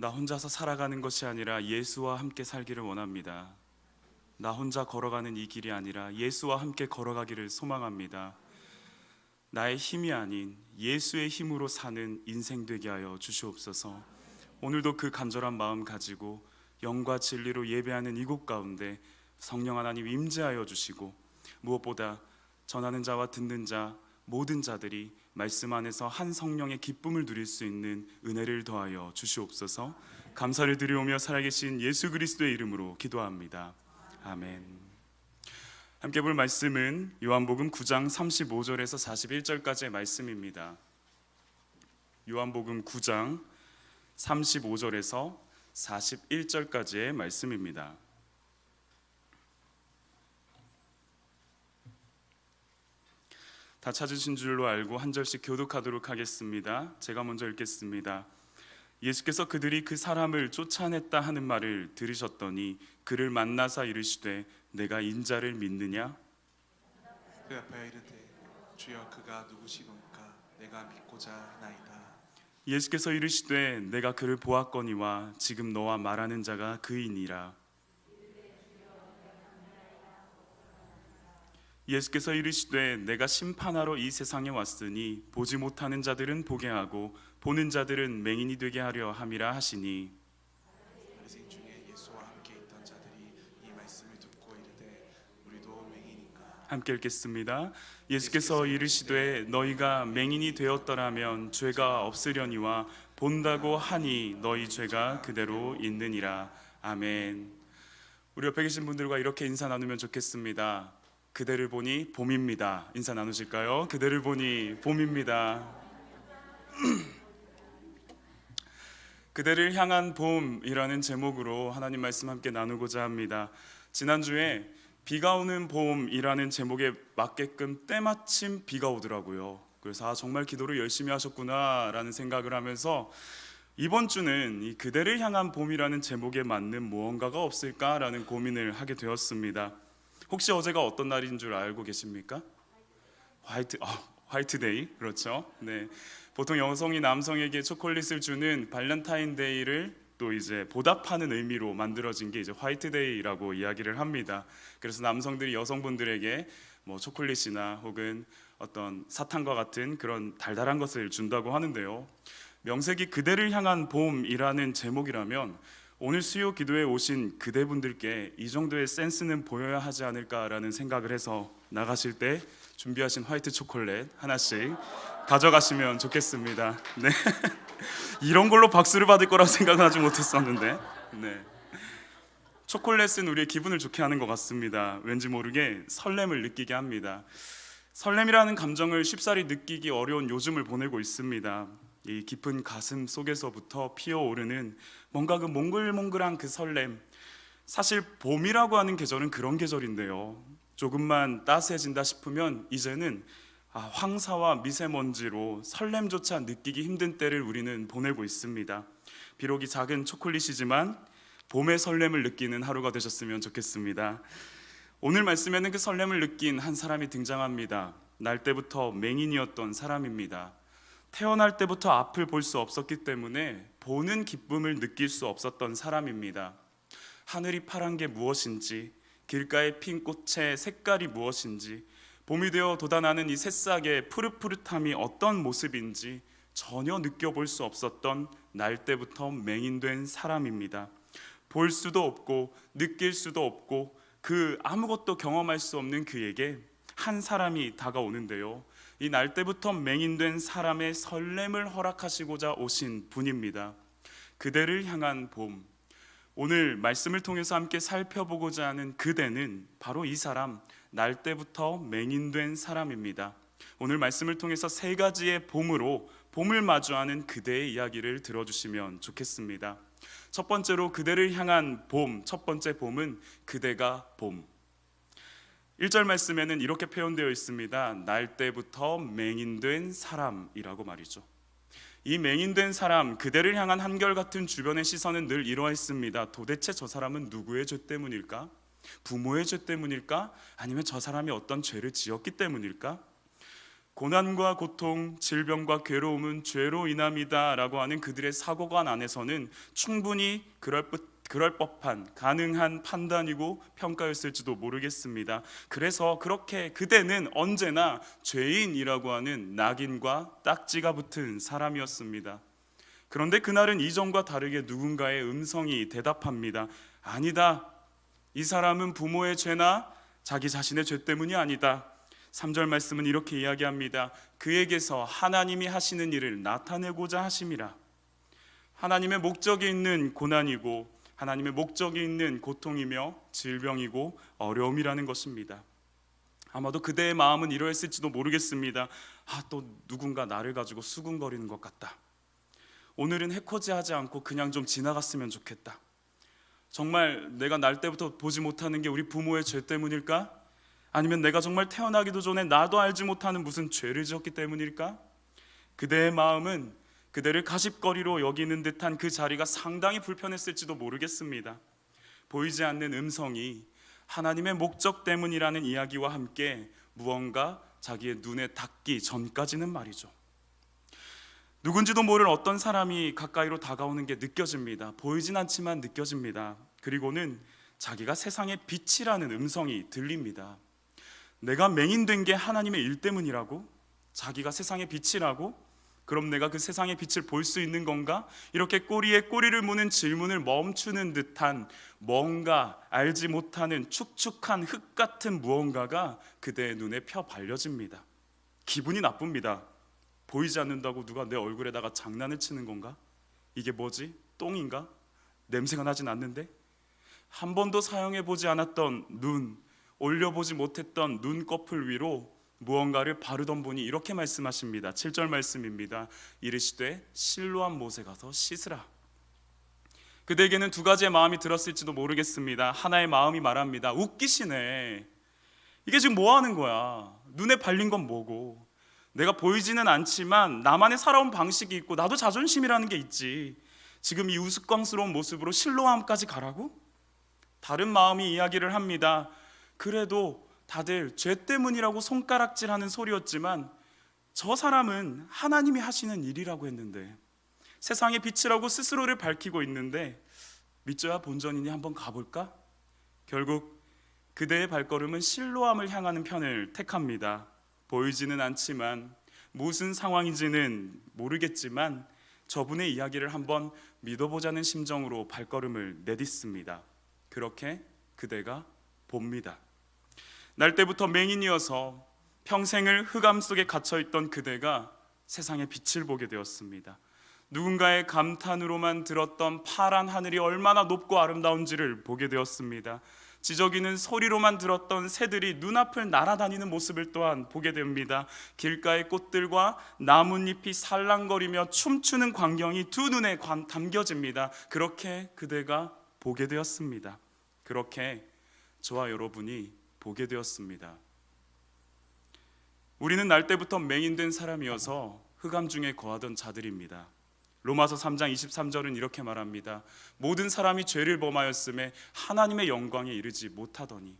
나 혼자서 살아가는 것이 아니라 예수와 함께 살기를 원합니다. 나 혼자 걸어가는 이 길이 아니라 예수와 함께 걸어가기를 소망합니다. 나의 힘이 아닌 예수의 힘으로 사는 인생 되게 하여 주시옵소서. 오늘도 그 간절한 마음 가지고 영과 진리로 예배하는 이곳 가운데 성령 하나님 임재하여 주시고 무엇보다 전하는 자와 듣는 자 모든 자들이 말씀 안에서 한 성령의 기쁨을 누릴 수 있는 은혜를 더하여 주시옵소서. 감사를 드리오며 살아계신 예수 그리스도의 이름으로 기도합니다. 아멘. 함께 볼 말씀은 요한복음 9장 35절에서 41절까지의 말씀입니다. 요한복음 9장 35절에서 41절까지의 말씀입니다. 다 찾으신 줄로 알고 한 절씩 교독하도록 하겠습니다. 제가 먼저 읽겠습니다. 예수께서 그들이 그 사람을 쫓아냈다 하는 말을 들으셨더니 그를 만나사 이르시되 내가 인자를 믿느냐 그 앞에 이르되 주여 그가 누구시건가 내가 믿고자 하나이다 예수께서 이르시되 내가 그를 보았거니와 지금 너와 말하는 자가 그이니라 예수께서 이르시되 내가 심판하러 이 세상에 왔으니 보지 못하는 자들은 보게 하고 보는 자들은 맹인이 되게 하려 함이라 하시니 바리새인 중에 예수와 함께 있던 자들이 이 말씀을 듣고 이르되 우리도 맹인인가 함께 읽겠습니다. 예수께서 이르시되 너희가 맹인이 되었더라면 죄가 없으려니와 본다고 하니 너희 죄가 그대로 있느니라. 아멘. 우리 옆에 계신 분들과 이렇게 인사 나누면 좋겠습니다. 그대를 보니 봄입니다. 인사 나누실까요? 그대를 보니 봄입니다. 그대를 향한 봄이라는 제목으로 하나님 말씀 함께 나누고자 합니다. 지난주에 비가 오는 봄이라는 제목에 맞게끔 때마침 비가 오더라고요. 그래서 아 정말 기도를 열심히 하셨구나라는 생각을 하면서 이번 주는 이 그대를 향한 봄이라는 제목에 맞는 무언가가 없을까라는 고민을 하게 되었습니다. 혹시 어제가 어떤 날인 줄 알고 계십니까? 화이트 어, 화이트데이 그렇죠. 네. 보통 여성이 남성에게 초콜릿을 주는 발렌타인데이를 또 이제 보답하는 의미로 만들어진 게 이제 화이트데이라고 이야기를 합니다. 그래서 남성들이 여성분들에게 뭐 초콜릿이나 혹은 어떤 사탕과 같은 그런 달달한 것을 준다고 하는데요. 명색이 그대를 향한 봄이라는 제목이라면 오늘 수요 기도에 오신 그대분들께 이 정도의 센스는 보여야 하지 않을까라는 생각을 해서 나가실 때 준비하신 화이트 초콜릿 하나씩 가져가시면 좋겠습니다. 네. 이런 걸로 박수를 받을 거라고 생각은 하지 못했었는데. 네. 초콜릿은 우리의 기분을 좋게 하는 것 같습니다. 왠지 모르게 설렘을 느끼게 합니다. 설렘이라는 감정을 쉽사리 느끼기 어려운 요즘을 보내고 있습니다. 이 깊은 가슴 속에서부터 피어오르는 뭔가 그 몽글몽글한 그 설렘. 사실 봄이라고 하는 계절은 그런 계절인데요. 조금만 따스해진다 싶으면 이제는 아, 황사와 미세먼지로 설렘조차 느끼기 힘든 때를 우리는 보내고 있습니다. 비록 이 작은 초콜릿이지만 봄의 설렘을 느끼는 하루가 되셨으면 좋겠습니다. 오늘 말씀에는 그 설렘을 느낀 한 사람이 등장합니다. 날 때부터 맹인이었던 사람입니다. 태어날 때부터 앞을 볼 수 없었기 때문에 보는 기쁨을 느낄 수 없었던 사람입니다. 하늘이 파란 게 무엇인지, 길가의 핀 꽃의 색깔이 무엇인지, 봄이 되어 돋아나는 이 새싹의 푸릇푸릇함이 어떤 모습인지 전혀 느껴볼 수 없었던 날 때부터 맹인된 사람입니다. 볼 수도 없고 느낄 수도 없고 그 아무것도 경험할 수 없는 그에게 한 사람이 다가오는데요. 이 날 때부터 맹인된 사람의 설렘을 허락하시고자 오신 분입니다. 그대를 향한 봄. 오늘 말씀을 통해서 함께 살펴보고자 하는 그대는 바로 이 사람, 날 때부터 맹인된 사람입니다. 오늘 말씀을 통해서 세 가지의 봄으로 봄을 마주하는 그대의 이야기를 들어주시면 좋겠습니다. 첫 번째로 그대를 향한 봄, 첫 번째 봄은 그대가 봄. 1절 말씀에는 이렇게 표현되어 있습니다. 날 때부터 맹인된 사람이라고 말이죠. 이 맹인된 사람, 그대를 향한 한결같은 주변의 시선은 늘 이러했습니다. 도대체 저 사람은 누구의 죄 때문일까? 부모의 죄 때문일까? 아니면 저 사람이 어떤 죄를 지었기 때문일까? 고난과 고통, 질병과 괴로움은 죄로 인함이다라고 하는 그들의 사고관 안에서는 충분히 그럴 듯 그럴 법한 가능한 판단이고 평가였을지도 모르겠습니다. 그래서 그렇게 그대는 언제나 죄인이라고 하는 낙인과 딱지가 붙은 사람이었습니다. 그런데 그날은 이전과 다르게 누군가의 음성이 대답합니다. 아니다. 이 사람은 부모의 죄나 자기 자신의 죄 때문이 아니다. 3절 말씀은 이렇게 이야기합니다. 그에게서 하나님이 하시는 일을 나타내고자 하심이라. 하나님의 목적이 있는 고난이고 하나님의 목적이 있는 고통이며 질병이고 어려움이라는 것입니다. 아마도 그대의 마음은 이러했을지도 모르겠습니다. 아, 또 누군가 나를 가지고 수군거리는 것 같다. 오늘은 해코지하지 않고 그냥 좀 지나갔으면 좋겠다. 정말 내가 날 때부터 보지 못하는 게 우리 부모의 죄 때문일까? 아니면 내가 정말 태어나기도 전에 나도 알지 못하는 무슨 죄를 지었기 때문일까? 그대의 마음은 그대를 가십거리로 여기는 듯한 그 자리가 상당히 불편했을지도 모르겠습니다. 보이지 않는 음성이 하나님의 목적 때문이라는 이야기와 함께 무언가 자기의 눈에 닿기 전까지는 말이죠. 누군지도 모를 어떤 사람이 가까이로 다가오는 게 느껴집니다. 보이진 않지만 느껴집니다. 그리고는 자기가 세상의 빛이라는 음성이 들립니다. 내가 맹인된 게 하나님의 일 때문이라고? 자기가 세상의 빛이라고? 그럼 내가 그 세상의 빛을 볼 수 있는 건가? 이렇게 꼬리에 꼬리를 무는 질문을 멈추는 듯한 뭔가 알지 못하는 축축한 흙 같은 무언가가 그대의 눈에 펴 발려집니다. 기분이 나쁩니다. 보이지 않는다고 누가 내 얼굴에다가 장난을 치는 건가? 이게 뭐지? 똥인가? 냄새가 나진 않는데? 한 번도 사용해 보지 않았던 눈, 올려보지 못했던 눈꺼풀 위로 무언가를 바르던 분이 이렇게 말씀하십니다. 7절 말씀입니다. 이르시되 실로한 못에 가서 씻으라. 그대에게는 두 가지의 마음이 들었을지도 모르겠습니다. 하나의 마음이 말합니다. 웃기시네. 이게 지금 뭐 하는 거야? 눈에 발린 건 뭐고? 내가 보이지는 않지만 나만의 살아온 방식이 있고 나도 자존심이라는 게 있지. 지금 이 우스꽝스러운 모습으로 실로함까지 가라고? 다른 마음이 이야기를 합니다. 그래도 다들 죄 때문이라고 손가락질하는 소리였지만 저 사람은 하나님이 하시는 일이라고 했는데 세상의 빛이라고 스스로를 밝히고 있는데 믿져야 본전이니 한번 가볼까? 결국 그대의 발걸음은 실로함을 향하는 편을 택합니다. 보이지는 않지만 무슨 상황인지는 모르겠지만 저분의 이야기를 한번 믿어보자는 심정으로 발걸음을 내딛습니다. 그렇게 그대가 봅니다. 날 때부터 맹인이어서 평생을 흑암 속에 갇혀 있던 그대가 세상의 빛을 보게 되었습니다. 누군가의 감탄으로만 들었던 파란 하늘이 얼마나 높고 아름다운지를 보게 되었습니다. 지저귀는 소리로만 들었던 새들이 눈앞을 날아다니는 모습을 또한 보게 됩니다. 길가의 꽃들과 나뭇잎이 살랑거리며 춤추는 광경이 두 눈에 관- 담겨집니다. 그렇게 그대가 보게 되었습니다. 그렇게 저와 여러분이 보게 되었습니다. 우리는 날 때부터 맹인된 사람이어서 흑암 중에 거하던 자들입니다. 로마서 3장 23절은 이렇게 말합니다. 모든 사람이 죄를 범하였음에 하나님의 영광에 이르지 못하더니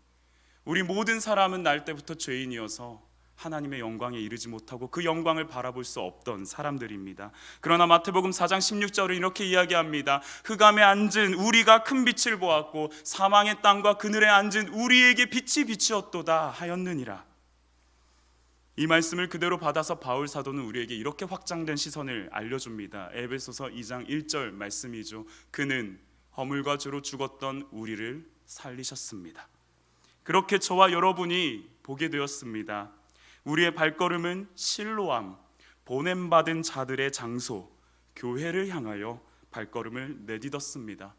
우리 모든 사람은 날 때부터 죄인이어서 하나님의 영광에 이르지 못하고 그 영광을 바라볼 수 없던 사람들입니다. 그러나 마태복음 4장 16절은 이렇게 이야기합니다. 흑암에 앉은 우리가 큰 빛을 보았고 사망의 땅과 그늘에 앉은 우리에게 빛이 비치었도다 하였느니라. 이 말씀을 그대로 받아서 바울 사도는 우리에게 이렇게 확장된 시선을 알려줍니다. 에베소서 2장 1절 말씀이죠. 그는 허물과 죄로 죽었던 우리를 살리셨습니다. 그렇게 저와 여러분이 보게 되었습니다. 우리의 발걸음은 실로암, 보냄받은 자들의 장소, 교회를 향하여 발걸음을 내딛었습니다.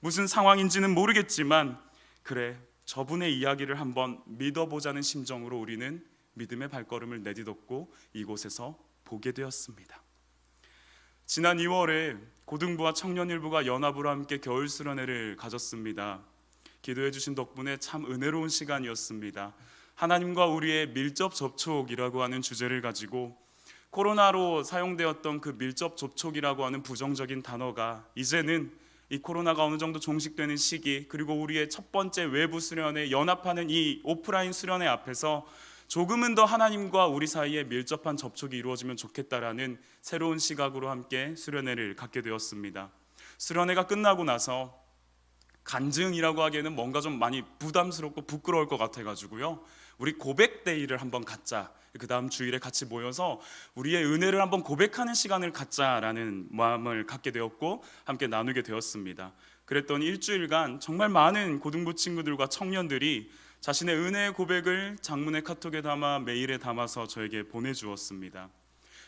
무슨 상황인지는 모르겠지만 그래 저분의 이야기를 한번 믿어보자는 심정으로 우리는 믿음의 발걸음을 내딛었고 이곳에서 보게 되었습니다. 지난 2월에 고등부와 청년일부가 연합으로 함께 겨울 수련회를 가졌습니다. 기도해 주신 덕분에 참 은혜로운 시간이었습니다. 하나님과 우리의 밀접 접촉이라고 하는 주제를 가지고 코로나로 사용되었던 그 밀접 접촉이라고 하는 부정적인 단어가 이제는 이 코로나가 어느 정도 종식되는 시기 그리고 우리의 첫 번째 외부 수련회 연합하는 이 오프라인 수련회 앞에서 조금은 더 하나님과 우리 사이에 밀접한 접촉이 이루어지면 좋겠다라는 새로운 시각으로 함께 수련회를 갖게 되었습니다. 수련회가 끝나고 나서 간증이라고 하기에는 뭔가 좀 많이 부담스럽고 부끄러울 것 같아가지고요. 우리 고백 데이를 한번 갖자. 그 다음 주일에 같이 모여서 우리의 은혜를 한번 고백하는 시간을 갖자라는 마음을 갖게 되었고 함께 나누게 되었습니다. 그랬더니 일주일간 정말 많은 고등부 친구들과 청년들이 자신의 은혜의 고백을 장문의 카톡에 담아 메일에 담아서 저에게 보내주었습니다.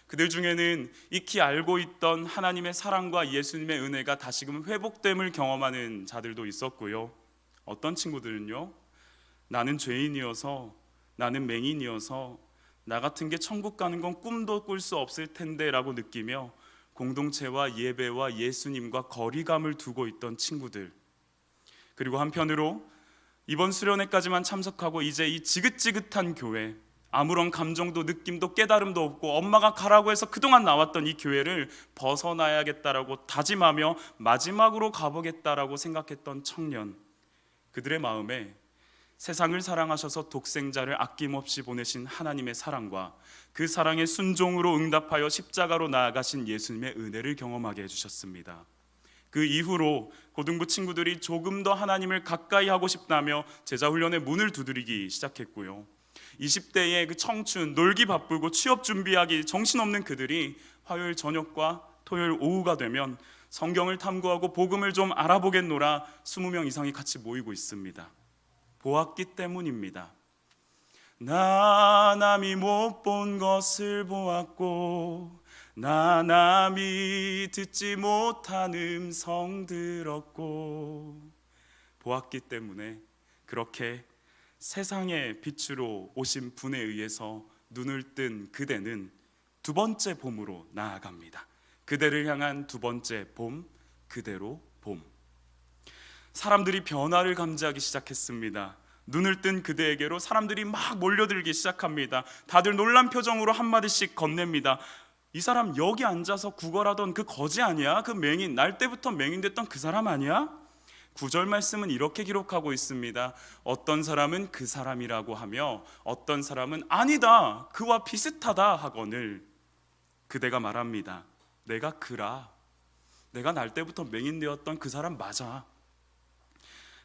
그들 중에는 익히 알고 있던 하나님의 사랑과 예수님의 은혜가 다시금 회복됨을 경험하는 자들도 있었고요. 어떤 친구들은요, 나는 죄인이어서, 나는 맹인이어서, 나 같은 게 천국 가는 건 꿈도 꿀 수 없을 텐데라고 느끼며 공동체와 예배와 예수님과 거리감을 두고 있던 친구들. 그리고 한편으로 이번 수련회까지만 참석하고 이제 이 지긋지긋한 교회, 아무런 감정도 느낌도 깨달음도 없고 엄마가 가라고 해서 그동안 나왔던 이 교회를 벗어나야겠다라고 다짐하며 마지막으로 가보겠다라고 생각했던 청년 그들의 마음에 세상을 사랑하셔서 독생자를 아낌없이 보내신 하나님의 사랑과 그 사랑의 순종으로 응답하여 십자가로 나아가신 예수님의 은혜를 경험하게 해주셨습니다. 그 이후로 고등부 친구들이 조금 더 하나님을 가까이 하고 싶다며 제자 훈련의 문을 두드리기 시작했고요. 20대의 그 청춘, 놀기 바쁘고 취업 준비하기 정신없는 그들이 화요일 저녁과 토요일 오후가 되면 성경을 탐구하고 복음을 좀 알아보겠노라 20명 이상이 같이 모이고 있습니다. 보았기 때문입니다. 나 남이 못 본 것을 보았고 나 남이 듣지 못한 음성 들었고 보았기 때문에 그렇게 세상의 빛으로 오신 분에 의해서 눈을 뜬 그대는 두 번째 봄으로 나아갑니다. 그대를 향한 두 번째 봄, 그대로 봄. 사람들이 변화를 감지하기 시작했습니다. 눈을 뜬 그대에게로 사람들이 막 몰려들기 시작합니다. 다들 놀란 표정으로 한마디씩 건넵니다. 이 사람 여기 앉아서 구걸하던 그 거지 아니야? 그 맹인, 날 때부터 맹인됐던 그 사람 아니야? 구절 말씀은 이렇게 기록하고 있습니다. 어떤 사람은 그 사람이라고 하며 어떤 사람은 아니다. 그와 비슷하다 하거늘 그대가 말합니다. 내가 그라. 내가 날 때부터 맹인되었던 그 사람 맞아.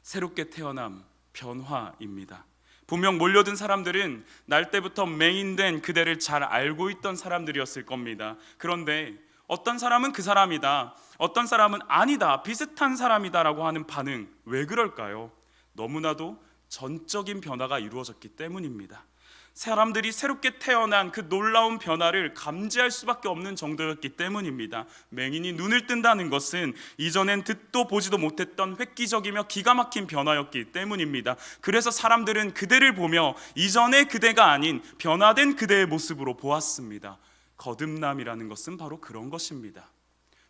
새롭게 태어남 변화입니다. 분명 몰려든 사람들은 날 때부터 맹인된 그대를 잘 알고 있던 사람들이었을 겁니다. 그런데 어떤 사람은 그 사람이다. 어떤 사람은 아니다. 비슷한 사람이다라고 하는 반응. 왜 그럴까요? 너무나도 전적인 변화가 이루어졌기 때문입니다. 사람들이 새롭게 태어난 그 놀라운 변화를 감지할 수밖에 없는 정도였기 때문입니다. 맹인이 눈을 뜬다는 것은 이전엔 듣도 보지도 못했던 획기적이며 기가 막힌 변화였기 때문입니다. 그래서 사람들은 그대를 보며 이전의 그대가 아닌 변화된 그대의 모습으로 보았습니다. 거듭남이라는 것은 바로 그런 것입니다.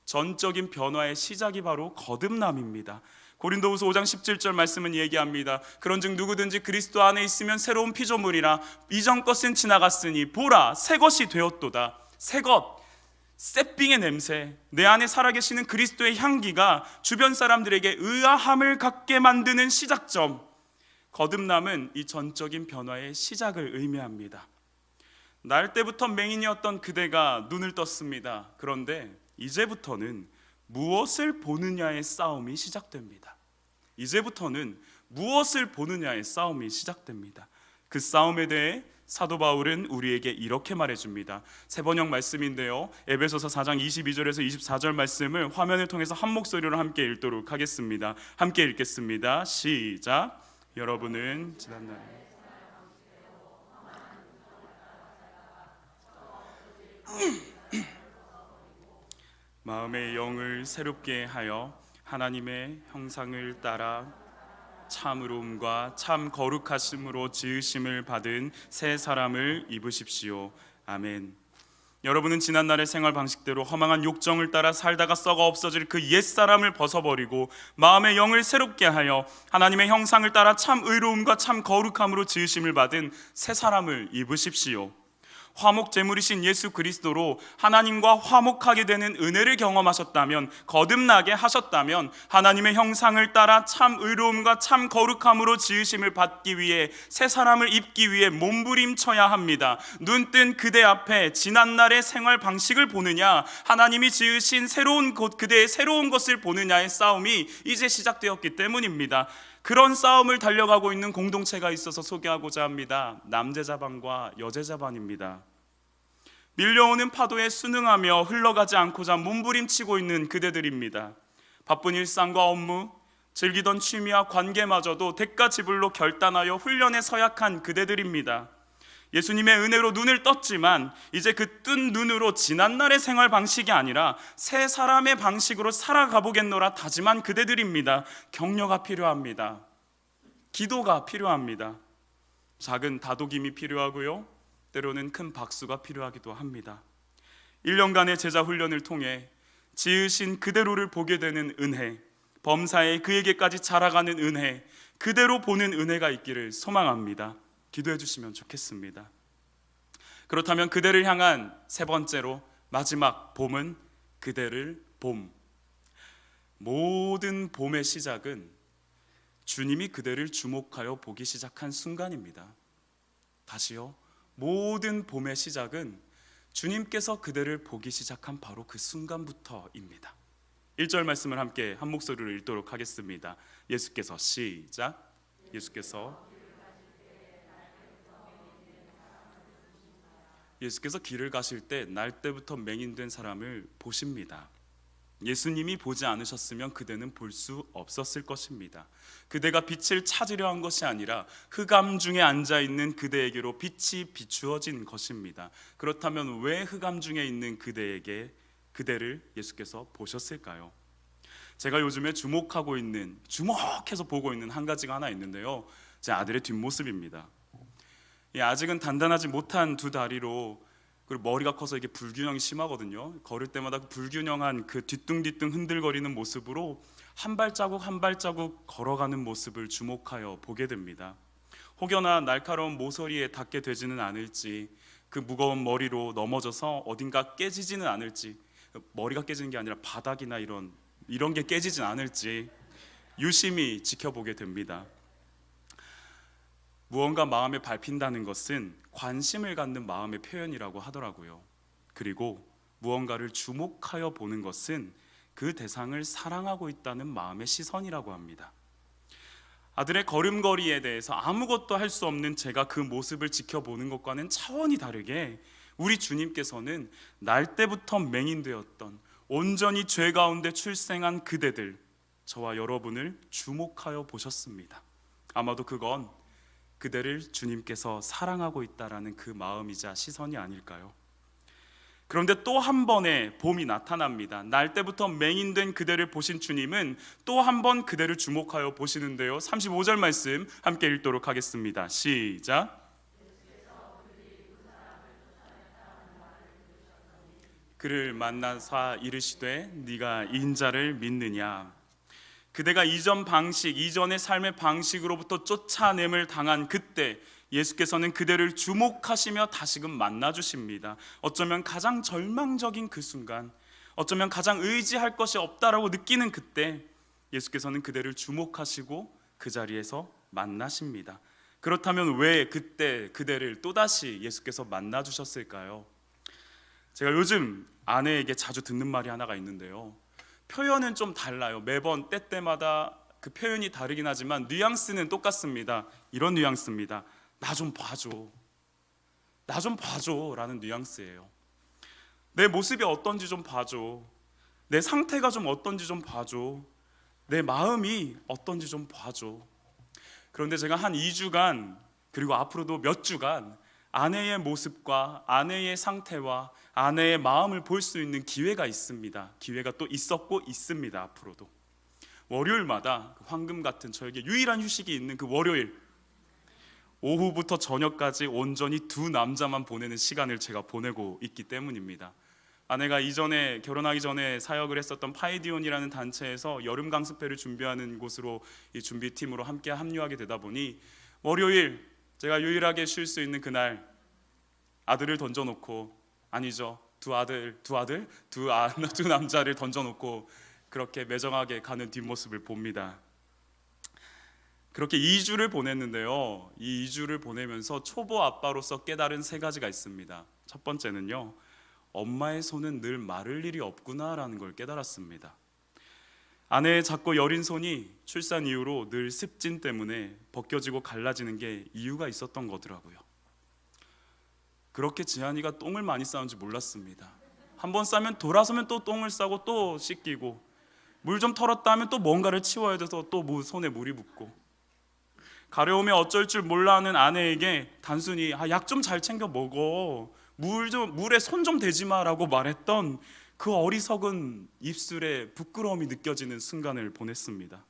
전적인 변화의 시작이 바로 거듭남입니다. 고린도후서 5장 17절 말씀은 얘기합니다. 그런즉 누구든지 그리스도 안에 있으면 새로운 피조물이라 이전 것은 지나갔으니 보라 새 것이 되었도다. 새 것. 새삥의 냄새, 내 안에 살아계시는 그리스도의 향기가 주변 사람들에게 의아함을 갖게 만드는 시작점. 거듭남은 이 전적인 변화의 시작을 의미합니다. 날 때부터 맹인이었던 그대가 눈을 떴습니다. 그런데 이제부터는 무엇을 보느냐의 싸움이 시작됩니다. 이제부터는 무엇을 보느냐의 싸움이 시작됩니다. 그 싸움에 대해 사도 바울은 우리에게 이렇게 말해 줍니다. 세 번역 말씀인데요. 에베소서 4장 22절에서 24절 말씀을 화면을 통해서 한 목소리로 함께 읽도록 하겠습니다. 함께 읽겠습니다. 시작. 여러분은 지난날 마음의 영을 새롭게 하여 하나님의 형상을 따라 참 의로움과 참 거룩하심으로 지으심을 받은 새 사람을 입으십시오. 아멘. 여러분은 지난날의 생활 방식대로 허망한 욕정을 따라 살다가 썩어 없어질 그 옛 사람을 벗어버리고 마음의 영을 새롭게 하여 하나님의 형상을 따라 참 의로움과 참 거룩함으로 지으심을 받은 새 사람을 입으십시오. 화목 제물이신 예수 그리스도로 하나님과 화목하게 되는 은혜를 경험하셨다면 거듭나게 하셨다면 하나님의 형상을 따라 참 의로움과 참 거룩함으로 지으심을 받기 위해 새 사람을 입기 위해 몸부림쳐야 합니다. 눈뜬 그대 앞에 지난 날의 생활 방식을 보느냐 하나님이 지으신 새로운 곳 그대의 새로운 것을 보느냐의 싸움이 이제 시작되었기 때문입니다. 그런 싸움을 달려가고 있는 공동체가 있어서 소개하고자 합니다. 남제자반과 여제자반입니다. 밀려오는 파도에 순응하며 흘러가지 않고자 몸부림치고 있는 그대들입니다. 바쁜 일상과 업무, 즐기던 취미와 관계마저도 대가 지불로 결단하여 훈련에 서약한 그대들입니다. 예수님의 은혜로 눈을 떴지만 이제 그 뜬 눈으로 지난날의 생활 방식이 아니라 새 사람의 방식으로 살아가 보겠노라 다짐한 그대들입니다. 격려가 필요합니다. 기도가 필요합니다. 작은 다독임이 필요하고요. 때로는 큰 박수가 필요하기도 합니다. 1년간의 제자 훈련을 통해 지으신 그대로를 보게 되는 은혜, 범사에 그에게까지 자라가는 은혜, 그대로 보는 은혜가 있기를 소망합니다. 기도해 주시면 좋겠습니다. 그렇다면 그대를 향한 세 번째로 마지막 봄은 그대를 봄. 모든 봄의 시작은 주님이 그대를 주목하여 보기 시작한 순간입니다. 다시요. 모든 봄의 시작은 주님께서 그대를 보기 시작한 바로 그 순간부터입니다. 1절 말씀을 함께 한 목소리로 읽도록 하겠습니다. 예수께서 시작. 예수께서 예수께서 길을 가실 때 날 때부터 맹인된 사람을 보십니다. 예수님이 보지 않으셨으면 그대는 볼 수 없었을 것입니다. 그대가 빛을 찾으려 한 것이 아니라 흑암 중에 앉아 있는 그대에게로 빛이 비추어진 것입니다. 그렇다면 왜 흑암 중에 있는 그대에게 그대를 예수께서 보셨을까요? 제가 요즘에 주목하고 있는 주목해서 보고 있는 한 가지가 하나 있는데요. 제 아들의 뒷모습입니다. 예, 아직은 단단하지 못한 두 다리로 그리고 머리가 커서 이게 불균형이 심하거든요. 걸을 때마다 그 불균형한 그 뒤뚱뒤뚱 흔들거리는 모습으로 한 발자국 한 발자국 걸어가는 모습을 주목하여 보게 됩니다. 혹여나 날카로운 모서리에 닿게 되지는 않을지 그 무거운 머리로 넘어져서 어딘가 깨지지는 않을지 머리가 깨지는 게 아니라 바닥이나 이런 이런 게 깨지진 않을지 유심히 지켜보게 됩니다. 무언가 마음에 밟힌다는 것은 관심을 갖는 마음의 표현이라고 하더라고요. 그리고 무언가를 주목하여 보는 것은 그 대상을 사랑하고 있다는 마음의 시선이라고 합니다. 아들의 걸음걸이에 대해서 아무것도 할 수 없는 제가 그 모습을 지켜보는 것과는 차원이 다르게 우리 주님께서는 날 때부터 맹인되었던 온전히 죄 가운데 출생한 그대들 저와 여러분을 주목하여 보셨습니다. 아마도 그건 그대를 주님께서 사랑하고 있다라는 그 마음이자 시선이 아닐까요? 그런데 또 한 번의 봄이 나타납니다. 날 때부터 맹인된 그대를 보신 주님은 또 한 번 그대를 주목하여 보시는데요. 35절 말씀 함께 읽도록 하겠습니다. 시작. 그를 만나사 이르시되 네가 인자를 믿느냐 그대가 이전 방식, 이전의 삶의 방식으로부터 쫓아냄을 당한 그때 예수께서는 그대를 주목하시며 다시금 만나 주십니다. 어쩌면 가장 절망적인 그 순간, 어쩌면 가장 의지할 것이 없다라고 느끼는 그때 예수께서는 그대를 주목하시고 그 자리에서 만나십니다. 그렇다면 왜 그때 그대를 또다시 예수께서 만나 주셨을까요? 제가 요즘 아내에게 자주 듣는 말이 하나가 있는데요. 표현은 좀 달라요. 매번 때 때마다 그 표현이 다르긴 하지만 뉘앙스는 똑같습니다. 이런 뉘앙스입니다. 나 좀 봐줘. 나 좀 봐줘라는 뉘앙스예요. 내 모습이 어떤지 좀 봐줘. 내 상태가 좀 어떤지 좀 봐줘. 내 마음이 어떤지 좀 봐줘. 그런데 제가 한 2주간 그리고 앞으로도 몇 주간 아내의 모습과 아내의 상태와 아내의 마음을 볼 수 있는 기회가 있습니다. 기회가 또 있었고 있습니다. 앞으로도 월요일마다 그 황금 같은 저에게 유일한 휴식이 있는 그 월요일 오후부터 저녁까지 온전히 두 남자만 보내는 시간을 제가 보내고 있기 때문입니다. 아내가 이전에 결혼하기 전에 사역을 했었던 파이디온이라는 단체에서 여름 강습회를 준비하는 곳으로 이 준비팀으로 함께 합류하게 되다 보니 월요일 제가 유일하게 쉴 수 있는 그날 아들을 던져놓고 아니죠 두 아들 두 아들 두, 아, 두 남자를 던져놓고 그렇게 매정하게 가는 뒷모습을 봅니다. 그렇게 2주를 보냈는데요. 이 2주를 보내면서 초보 아빠로서 깨달은 세 가지가 있습니다. 첫 번째는요. 엄마의 손은 늘 마를 일이 없구나라는 걸 깨달았습니다. 아내의 작고 여린 손이 출산 이후로 늘 습진 때문에 벗겨지고 갈라지는 게 이유가 있었던 거더라고요. 그렇게 지한이가 똥을 많이 싸는지 몰랐습니다. 한 번 싸면 돌아서면 또 똥을 싸고 또 씻기고 물 좀 털었다 하면 또 뭔가를 치워야 돼서 또뭐 손에 물이 붙고 가려우면 어쩔 줄 몰라 하는 아내에게 단순히 아, 약 좀 잘 챙겨 먹어 물 좀 물에 손 좀 대지 마라고 말했던 그 어리석은 입술에 부끄러움이 느껴지는 순간을 보냈습니다.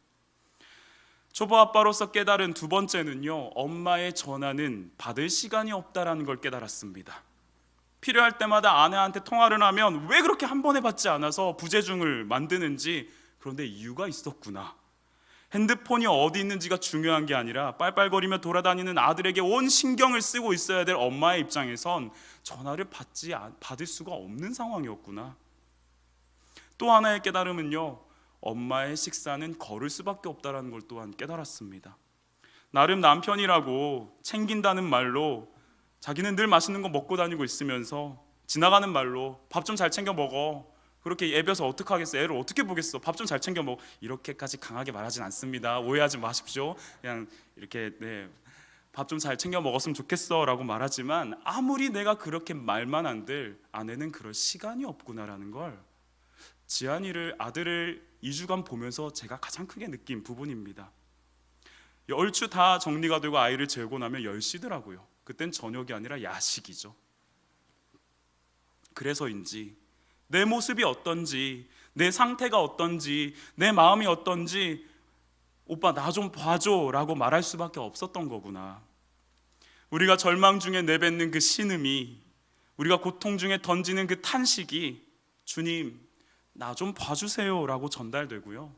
초보 아빠로서 깨달은 두 번째는요. 엄마의 전화는 받을 시간이 없다라는 걸 깨달았습니다. 필요할 때마다 아내한테 통화를 하면 왜 그렇게 한 번에 받지 않아서 부재중을 만드는지 그런데 이유가 있었구나. 핸드폰이 어디 있는지가 중요한 게 아니라 빨빨거리며 돌아다니는 아들에게 온 신경을 쓰고 있어야 될 엄마의 입장에선 전화를 받지 않- 받을 수가 없는 상황이었구나. 또 하나의 깨달음은요. 엄마의 식사는 거를 수밖에 없다라는 걸 또한 깨달았습니다. 나름 남편이라고 챙긴다는 말로 자기는 늘 맛있는 거 먹고 다니고 있으면서 지나가는 말로 밥 좀 잘 챙겨 먹어. 그렇게 애벼서 어떡하겠어? 애를 어떻게 보겠어? 밥 좀 잘 챙겨 먹어. 이렇게까지 강하게 말하진 않습니다. 오해하지 마십시오. 그냥 이렇게 네. 밥 좀 잘 챙겨 먹었으면 좋겠어라고 말하지만 아무리 내가 그렇게 말만 한들 아내는 그럴 시간이 없구나라는 걸 지한이를 아들을 2주간 보면서 제가 가장 크게 느낀 부분입니다. 얼추 다 정리가 되고 아이를 재우고 나면 10시더라고요. 그땐 저녁이 아니라 야식이죠. 그래서인지 내 모습이 어떤지 내 상태가 어떤지 내 마음이 어떤지 오빠 나 좀 봐줘라고 말할 수밖에 없었던 거구나. 우리가 절망 중에 내뱉는 그 신음이 우리가 고통 중에 던지는 그 탄식이 주님 나 좀 봐주세요 라고 전달되고요.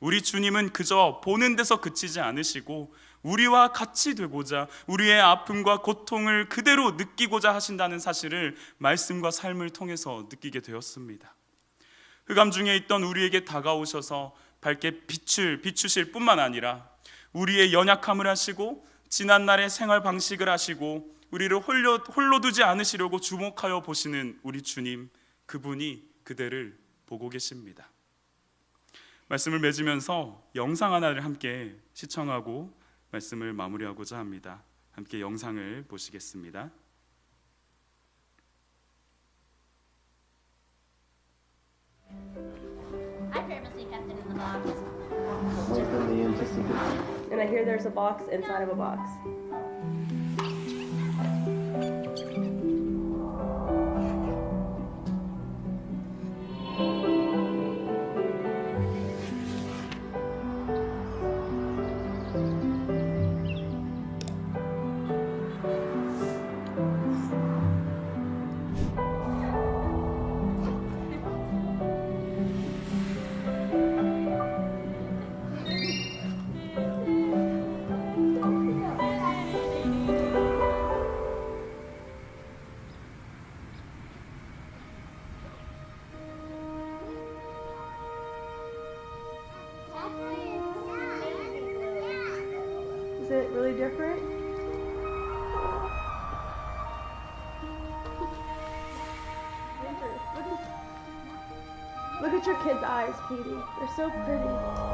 우리 주님은 그저 보는 데서 그치지 않으시고 우리와 같이 되고자 우리의 아픔과 고통을 그대로 느끼고자 하신다는 사실을 말씀과 삶을 통해서 느끼게 되었습니다. 흑암 중에 있던 우리에게 다가오셔서 밝게 빛을 비추실 뿐만 아니라 우리의 연약함을 하시고 지난 날의 생활 방식을 하시고 우리를 홀려, 홀로 두지 않으시려고 주목하여 보시는 우리 주님 그분이 그대를 보고 계십니다. 말씀을 맺으면서 영상 하나를 함께 시청하고 말씀을 마무리하고자 합니다. 함께 영상을 보시겠습니다. I purposely kept it in the box. More than the anticipated. And I hear there's a box inside of a box. Lord. Kid's eyes, Petey. They're so pretty.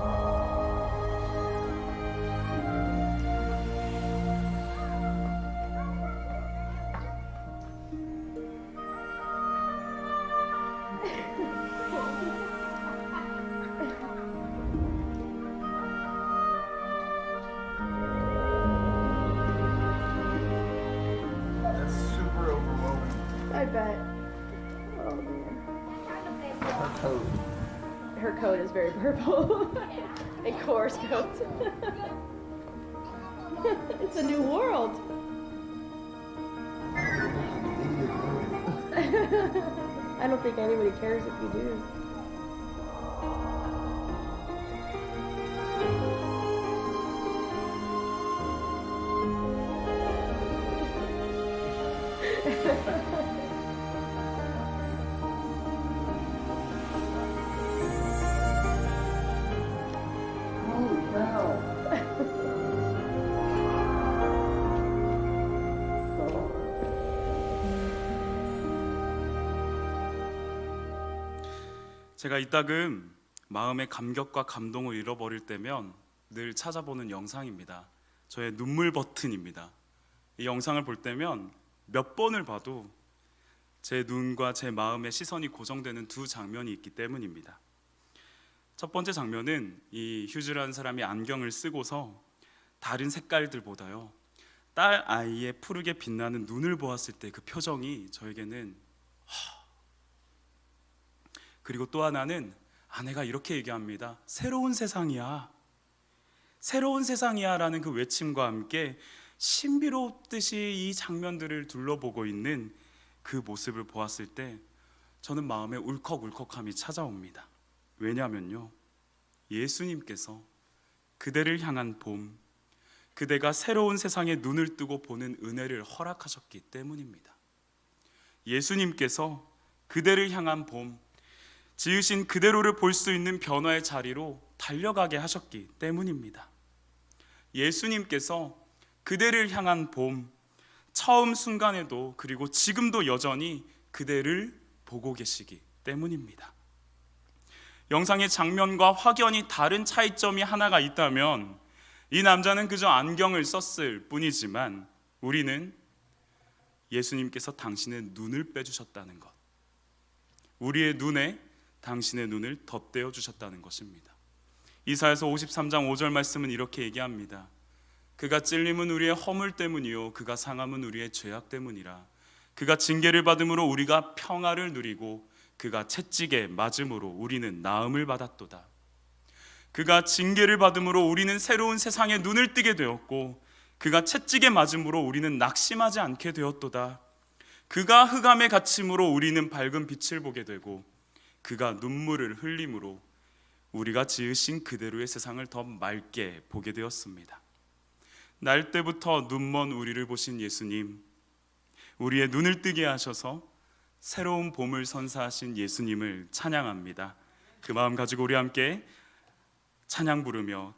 Very purple. and coarse it's a new world. I don't think anybody cares if you do. 제가 이따금 마음의 감격과 감동을 잃어버릴 때면 늘 찾아보는 영상입니다. 저의 눈물 버튼입니다. 이 영상을 볼 때면 몇 번을 봐도 제 눈과 제 마음의 시선이 고정되는 두 장면이 있기 때문입니다. 첫 번째 장면은 이 휴즈라는 사람이 안경을 쓰고서 다른 색깔들보다요 딸 아이의 푸르게 빛나는 눈을 보았을 때 그 표정이 저에게는 하... 그리고 또 하나는 아내가 이렇게 얘기합니다. 새로운 세상이야. 새로운 세상이야라는 그 외침과 함께 신비롭듯이 이 장면들을 둘러보고 있는 그 모습을 보았을 때 저는 마음에 울컥울컥함이 찾아옵니다. 왜냐면요. 예수님께서 그대를 향한 봄, 그대가 새로운 세상에 눈을 뜨고 보는 은혜를 허락하셨기 때문입니다. 예수님께서 그대를 향한 봄, 지으신 그대로를 볼 수 있는 변화의 자리로 달려가게 하셨기 때문입니다. 예수님께서 그대를 향한 봄, 처음 순간에도 그리고 지금도 여전히 그대를 보고 계시기 때문입니다. 영상의 장면과 확연히 다른 차이점이 하나가 있다면 이 남자는 그저 안경을 썼을 뿐이지만 우리는 예수님께서 당신의 눈을 빼주셨다는 것, 우리의 눈에 당신의 눈을 덧대어 주셨다는 것입니다. 이사야서 53장 5절 말씀은 이렇게 얘기합니다. 그가 찔림은 우리의 허물 때문이요 그가 상함은 우리의 죄악 때문이라. 그가 징계를 받음으로 우리가 평화를 누리고 그가 채찍에 맞음으로 우리는 나음을 받았도다. 그가 징계를 받음으로 우리는 새로운 세상에 눈을 뜨게 되었고 그가 채찍에 맞음으로 우리는 낙심하지 않게 되었도다. 그가 흑암에 갇힘으로 우리는 밝은 빛을 보게 되고 그가 눈물을 흘림으로 우리가 지으신 그대로의 세상을 더 맑게 보게 되었습니다. 날 때부터 눈먼 우리를 보신 예수님, 우리의 눈을 뜨게 하셔서 새로운 봄을 선사하신 예수님을 찬양합니다. 그 마음 가지고 우리 함께 찬양 부르며